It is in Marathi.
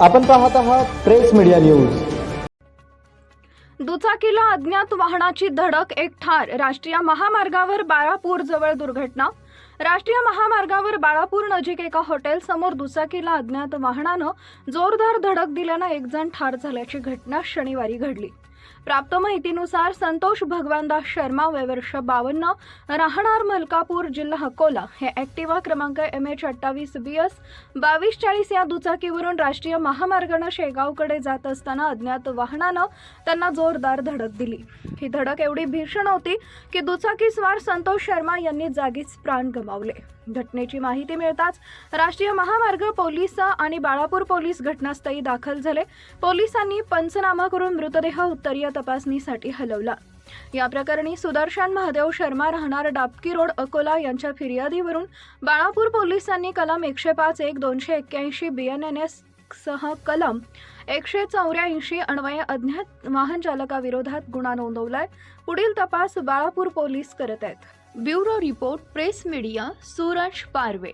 आपण पाहत आहात प्रेस मीडिया न्यूज. दुचाकीला अज्ञात वाहनाची धडक एक ठार राष्ट्रीय महामार्गावर बाळापूर जवळ दुर्घटना. राष्ट्रीय महामार्गावर बाळापूर नजीक एका हॉटेल समोर दुचाकीला अज्ञात वाहनानं जोरदार धडक दिल्यानं एक जण ठार झाल्याची घटना शनिवारी घडली. प्राप्त माहितीनुसार संतोष भगवानदास शर्मा वय वर्ष बावन्न राहणार मलकापूर जिल्हा अकोला. हे ॲक्टिवा क्रमांक एम एच अठ्ठावीस बी एस बावीस चाळीस या दुचाकीवरून राष्ट्रीय महामार्गानं शेगावकडे जात असताना अज्ञात वाहनानं त्यांना जोरदार धडक दिली. ही धडक एवढी भीषण होती की दुचाकीस्वार संतोष शर्मा यांनी जागीच प्राण गमावले. घटनेची माहिती मिळताच राष्ट्रीय महामार्ग पोलीस आणि बाळापूर पोलीस घटनास्थळी दाखल झाले. पोलिसांनी पंचनामा करून मृतदेह उत्तरीय तपासणीसाठी हलवला. या प्रकरणी सुदर्शन महादेव शर्मा राहणार डाबकी रोड अकोला यांच्या फिर्यादीवरून बाळापूर पोलिसांनी कलम एकशे पाच एक दोनशे एक्क्याऐंशी बी एन एन एस सह कलम एकशे चौऱ्याऐंशी अन्वये अज्ञात वाहन चालकाविरोधात गुन्हा नोंदवलाय. पुढील तपास बाळापूर पोलीस करत आहेत. Bureau report press media Suraj Parve.